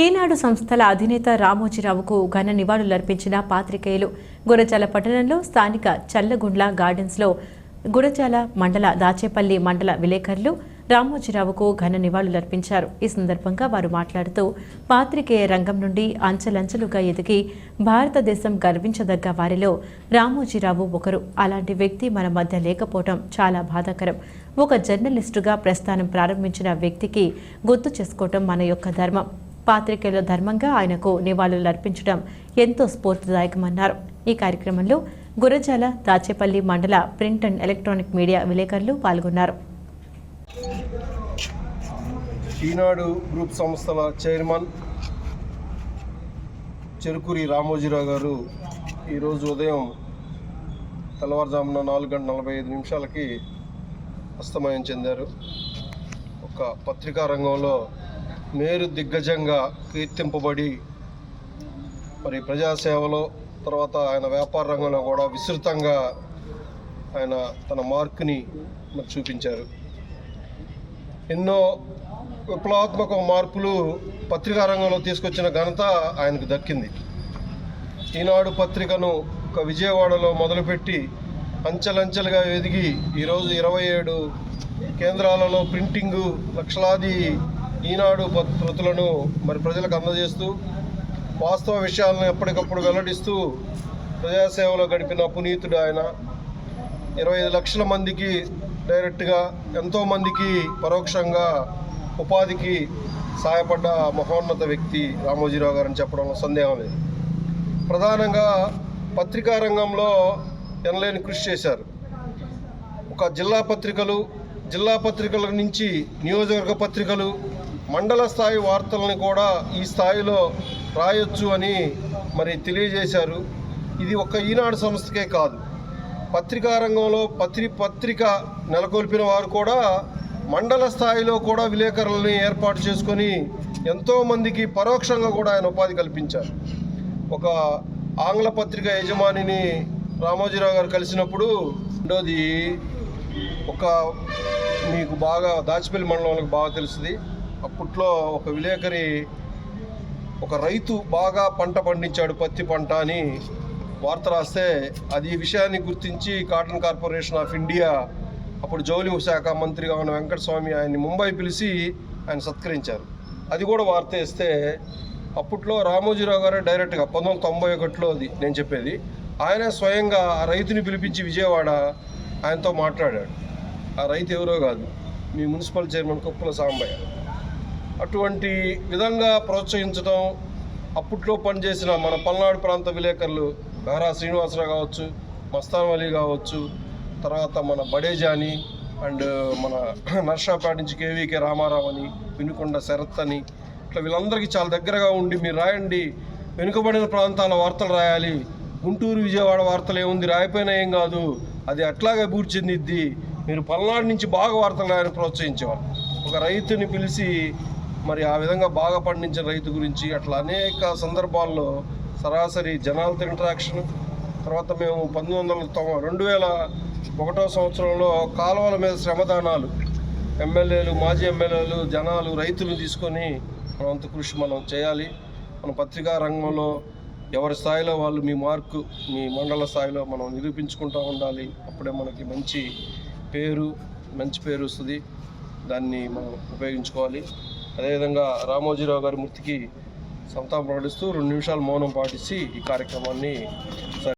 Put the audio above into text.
ఈనాడు సంస్థల అధినేత రామోజీరావుకు ఘన నివాళులర్పించిన పాత్రికేయులు గురజాల పట్టణంలో స్థానిక చల్లగుండ్ల గార్డెన్స్లో గురజాల మండల దాచేపల్లి మండల విలేకరులు రామోజీరావుకు ఘన నివాళులర్పించారు. ఈ సందర్భంగా వారు మాట్లాడుతూ పాత్రికేయ రంగం నుండి అంచెలంచెలుగా ఎదిగి భారతదేశం గర్వించదగ్గ వారిలో రామోజీరావు ఒకరు. అలాంటి వ్యక్తి మన మధ్య లేకపోవడం చాలా బాధాకరం. ఒక జర్నలిస్టుగా ప్రస్థానం ప్రారంభించిన వ్యక్తికి గుర్తు చేసుకోవటం మన యొక్క ధర్మం. పాత్రికేయుల ధర్మంగా ఆయనకు నివాళులు అర్పించడం ఎంతో స్ఫూర్తిదాయకమన్నారు. ఈ కార్యక్రమంలో గురజాల దాచేపల్లి మండల ప్రింట్ అండ్ ఎలక్ట్రానిక్ మీడియా విలేకరులు పాల్గొన్నారు. ఈనాడు గ్రూప్ సంస్థల చైర్మన్ చెరుకూరి రామోజీరావు గారు ఈరోజు ఉదయం తెల్లవారుజామున నాలుగు గంటల నలభై ఐదు నిమిషాలకి అస్తమయం చెందారు. ఒక పత్రికా రంగంలో మేరు దిగ్గజంగా కీర్తింపబడి మరి ప్రజాసేవలో తర్వాత ఆయన వ్యాపార రంగంలో కూడా విస్తృతంగా ఆయన తన మార్క్ని మరి చూపించారు. ఎన్నో విప్లవాత్మక మార్పులు పత్రికా రంగంలో తీసుకొచ్చిన ఘనత ఆయనకు దక్కింది. ఈనాడు పత్రికను ఒక విజయవాడలో మొదలుపెట్టి అంచెలంచెలుగా ఎదిగి ఈరోజు ఇరవై ఏడు కేంద్రాలలో ప్రింటింగు లక్షలాది ఈనాడు పత్- మరి ప్రజలకు అందజేస్తూ వాస్తవ విషయాలను ఎప్పటికప్పుడు వెల్లడిస్తూ ప్రజాసేవలో గడిపిన పునీతుడు ఆయన. ఇరవై ఐదు లక్షల మందికి డైరెక్ట్గా ఎంతో మందికి పరోక్షంగా ఉపాధికి సహాయపడ్డ మహోన్నత వ్యక్తి రామోజీరావు గారని చెప్పడంలో సందేహం లేదు. ప్రధానంగా పత్రికా రంగంలో ఎనలేని కృషి చేశారు. ఒక జిల్లా పత్రికలు జిల్లా పత్రికల నుంచి నియోజకవర్గ పత్రికలు మండల స్థాయి వార్తలను కూడా ఈ స్థాయిలో రాయొచ్చు అని మరి తెలియజేశారు. ఇది ఒక ఈనాడు సంస్థకే కాదు. పత్రికా రంగంలో పత్రి పత్రిక నెలకొల్పిన వారు కూడా మండల స్థాయిలో కూడా విలేకరులని ఏర్పాటు చేసుకొని ఎంతోమందికి పరోక్షంగా కూడా ఆయన ఉపాధి కల్పించారు. ఒక ఆంగ్ల పత్రిక యజమానిని రామోజీరావు గారు కలిసినప్పుడు రెండోది ఒక మీకు బాగా దాచిపల్లి మండలంలో బాగా తెలుస్తుంది. అప్పట్లో ఒక విలేకరి ఒక రైతు బాగా పంట పండించాడు పత్తి పంట అని వార్త రాస్తే అది ఈ విషయాన్ని గుర్తించి కాటన్ కార్పొరేషన్ ఆఫ్ ఇండియా అప్పుడు జౌలి శాఖ మంత్రిగా ఉన్న వెంకటస్వామి ఆయన్ని ముంబై పిలిచి ఆయన సత్కరించారు. అది కూడా వార్త వేస్తే అప్పట్లో రామోజీరావు గారే డైరెక్ట్గా పంతొమ్మిది తొంభై ఒకటిలో అది నేను చెప్పేది ఆయన స్వయంగా ఆ రైతుని పిలిపించి విజయవాడ ఆయనతో మాట్లాడాడు. ఆ రైతు ఎవరో కాదు మీ మున్సిపల్ చైర్మన్ కుప్పల సాంబయ్య. అటువంటి విధంగా ప్రోత్సహించడం అప్పట్లో పనిచేసిన మన పల్నాడు ప్రాంత విలేకరులు బెహరా శ్రీనివాసరావు కావచ్చు మస్తాన్ అలీ కావచ్చు తర్వాత మన బడేజాని అండ్ మన నర్షాపేట నుంచి కేవీకే రామారావు అని వినుకొండ శరత్ అని ఇట్లా వీళ్ళందరికీ చాలా దగ్గరగా ఉండి మీరు రాయండి వెనుకబడిన ప్రాంతాల వార్తలు రాయాలి గుంటూరు విజయవాడ వార్తలు ఏముంది రాయిపోయినా ఏం కాదు అది అట్లాగే అభివృద్ధి చెందిద్ది మీరు పల్నాడు నుంచి బాగా వార్తలు రాయని ప్రోత్సహించేవారు ఒక రైతుని పిలిచి మరి ఆ విధంగా బాగా పండించిన రైతు గురించి అట్లా అనేక సందర్భాల్లో సరాసరి జనాలతో ఇంటరాక్షన్ తర్వాత మేము పంతొమ్మిది వందల తొంభై రెండు వేల ఒకటో సంవత్సరంలో కాలువల మీద శ్రమదానాలు ఎమ్మెల్యేలు మాజీ ఎమ్మెల్యేలు జనాలు రైతులు తీసుకొని మనంత కృషి మనం చేయాలి. మన పత్రికా రంగంలో ఎవరి స్థాయిలో వాళ్ళు మీ మార్కు మీ మండల స్థాయిలో మనం నిరూపించుకుంటూ ఉండాలి. అప్పుడే మనకి మంచి పేరు మంచి పేరు వస్తుంది. దాన్ని మనం ఉపయోగించుకోవాలి. అదేవిధంగా రామోజీరావు గారి మృతికి సంతాపం ప్రకటిస్తూ రెండు నిమిషాలు మౌనం పాటించి ఈ కార్యక్రమాన్ని